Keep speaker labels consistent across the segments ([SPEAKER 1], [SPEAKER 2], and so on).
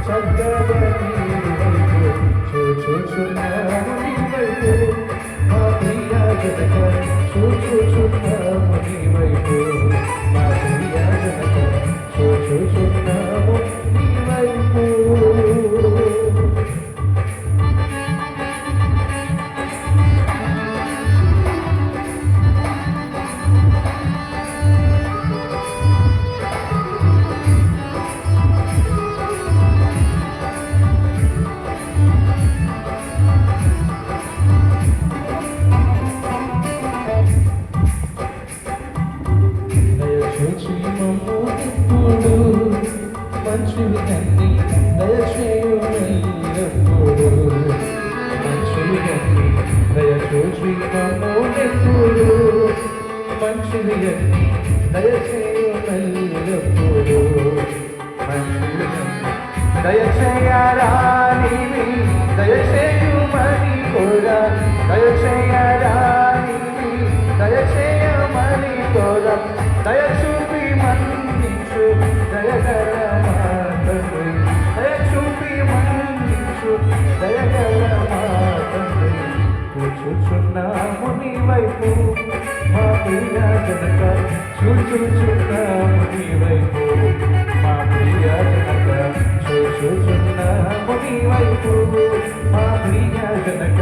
[SPEAKER 1] ছোট ছোট মনি దయచేసి మమ్ము మంచివి కన్ని దయచేయునప్పుడు మంచివి కన్ని దయచేసి ఎప్పుడు మంచివి కన్ని దయచేయునప్పుడు మంచివి కన్ని ప్రియ జనక చూచుచున్నాము నీ వైపు మా ప్రియ జనక చూచుచున్నాము నీ వైపు మా ప్రియ జనక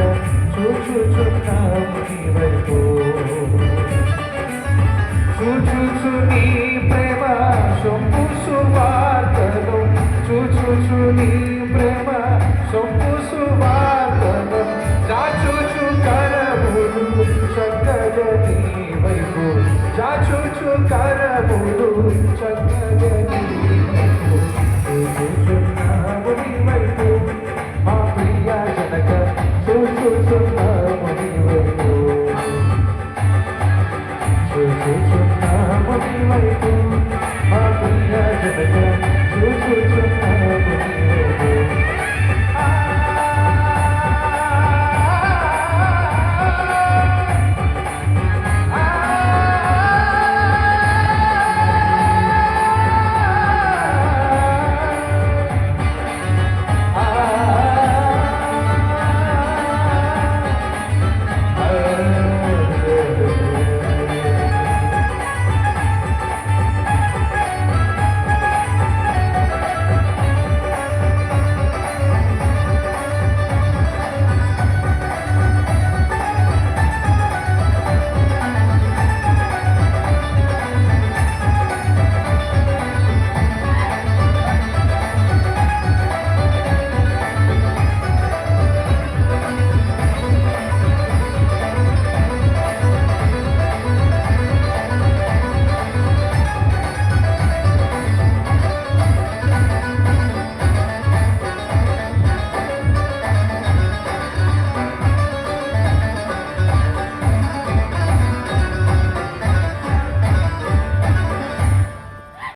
[SPEAKER 1] చూచుచున్నాము నీ వైపు చూచుచు నీ ప్రేమ సొంపు సువార్తను చూచుచు నీ ప్రేమ